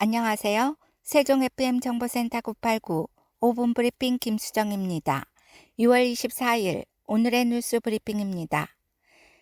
안녕하세요. 세종 FM 정보센터 989 5분 브리핑 김수정입니다. 6월 24일 오늘의 뉴스 브리핑입니다.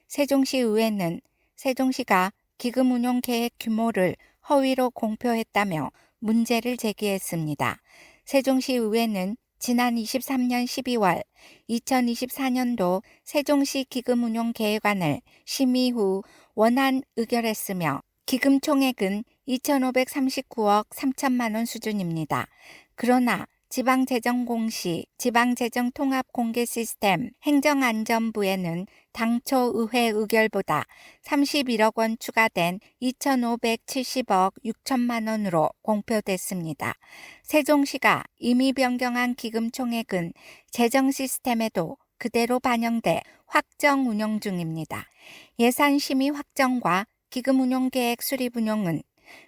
세종시 의회는 세종시가 기금 운용 계획 규모를 허위로 공표했다며 문제를 제기했습니다. 세종시 의회는 지난 23년 12월 2024년도 세종시 기금 운용 계획안을 심의 후 원안 의결했으며 기금 총액은 2,539억 3천만 원 수준입니다. 그러나 지방재정공시, 지방재정통합공개시스템 행정안전부에는 당초 의회 의결보다 31억 원 추가된 2,570억 6천만 원으로 공표됐습니다. 세종시가 이미 변경한 기금 총액은 재정 시스템에도 그대로 반영돼 확정 운영 중입니다. 예산 심의 확정과 기금 운용 계획 수립 운용은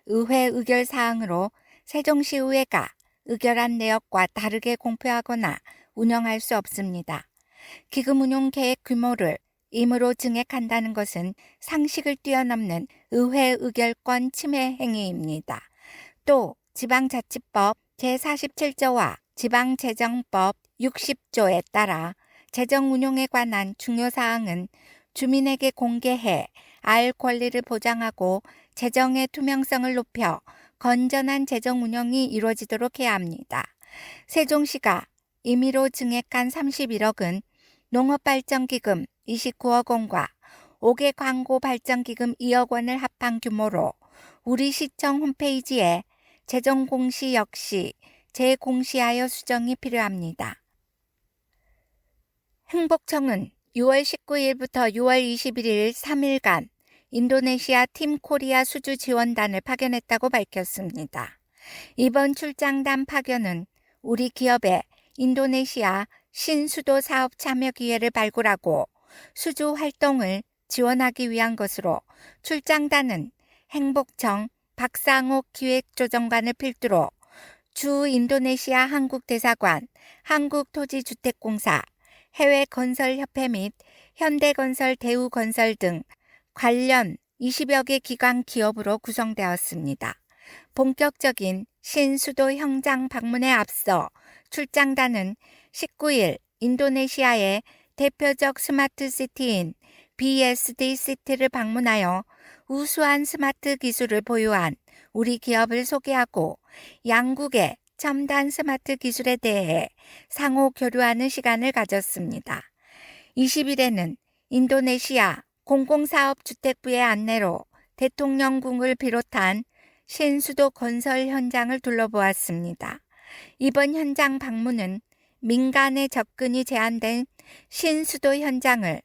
의회 의결 사항으로 세종시의회가 의결한 내역과 다르게 공표하거나 운영할 수 없습니다. 기금 운용 계획 규모를 임으로 증액한다는 것은 상식을 뛰어넘는 의회 의결권 침해 행위입니다. 또 지방자치법 제47조와 지방재정법 60조에 따라 재정 운용에 관한 중요 사항은 주민에게 공개해 알 권리를 보장하고 재정의 투명성을 높여 건전한 재정 운영이 이루어지도록 해야 합니다. 세종시가 임의로 증액한 31억은 농업발전기금 29억 원과 5개 광고 발전기금 2억 원을 합한 규모로 우리 시청 홈페이지에 재정 공시 역시 재공시하여 수정이 필요합니다. 행복청은 6월 19일부터 6월 21일 3일간 인도네시아 팀 코리아 수주 지원단을 파견했다고 밝혔습니다. 이번 출장단 파견은 우리 기업의 인도네시아 신수도 사업 참여 기회를 발굴하고 수주 활동을 지원하기 위한 것으로 출장단은 행복청 박상옥 기획조정관을 필두로 주 인도네시아 한국대사관, 한국토지주택공사, 해외건설협회 및 현대건설 대우건설 등 관련 20여 개 기관 기업으로 구성되었습니다. 본격적인 신수도 현장 방문에 앞서 출장단은 19일 인도네시아의 대표적 스마트 시티인 BSD 시티를 방문하여 우수한 스마트 기술을 보유한 우리 기업을 소개하고 양국의 첨단 스마트 기술에 대해 상호 교류하는 시간을 가졌습니다. 20일에는 인도네시아 공공사업주택부의 안내로 대통령궁을 비롯한 신수도 건설 현장을 둘러보았습니다. 이번 현장 방문은 민간의 접근이 제한된 신수도 현장을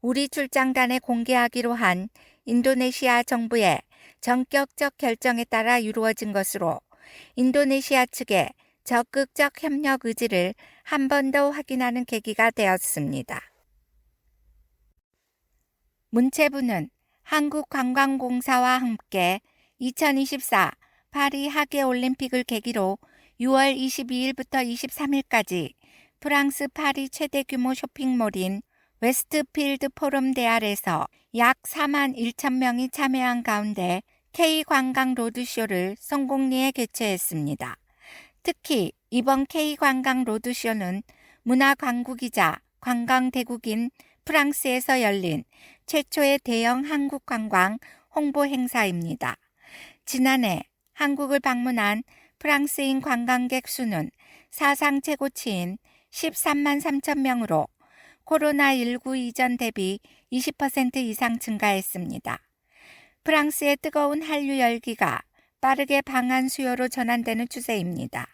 우리 출장단에 공개하기로 한 인도네시아 정부의 전격적 결정에 따라 이루어진 것으로 인도네시아 측의 적극적 협력 의지를 한 번 더 확인하는 계기가 되었습니다. 문체부는 한국관광공사와 함께 2024 파리 하계 올림픽을 계기로 6월 22일부터 23일까지 프랑스 파리 최대 규모 쇼핑몰인 웨스트필드 포럼 대알에서 약 4만 1천 명이 참여한 가운데 K관광 로드쇼를 성공리에 개최했습니다. 특히 이번 K관광 로드쇼는 문화광국이자 관광대국인 프랑스에서 열린 최초의 대형 한국 관광 홍보 행사입니다. 지난해 한국을 방문한 프랑스인 관광객 수는 사상 최고치인 13만 3천 명으로 코로나19 이전 대비 20% 이상 증가했습니다. 프랑스의 뜨거운 한류 열기가 빠르게 방한 수요로 전환되는 추세입니다.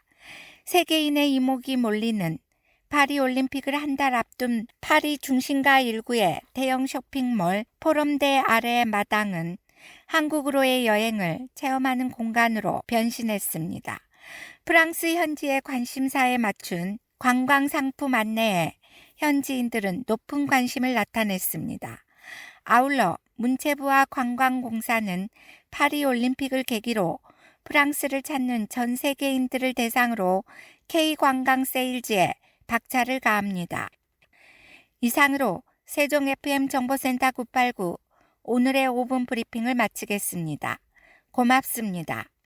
세계인의 이목이 몰리는 파리 올림픽을 한 달 앞둔 파리 중심가 일구의 대형 쇼핑몰 포럼대 아래의 마당은 한국으로의 여행을 체험하는 공간으로 변신했습니다. 프랑스 현지의 관심사에 맞춘 관광 상품 안내에 현지인들은 높은 관심을 나타냈습니다. 아울러 문체부와 관광공사는 파리 올림픽을 계기로 프랑스를 찾는 전 세계인들을 대상으로 K관광 세일즈에 박차를 가합니다. 이상으로 세종 FM 정보센터 989 오늘의 5분 브리핑을 마치겠습니다. 고맙습니다.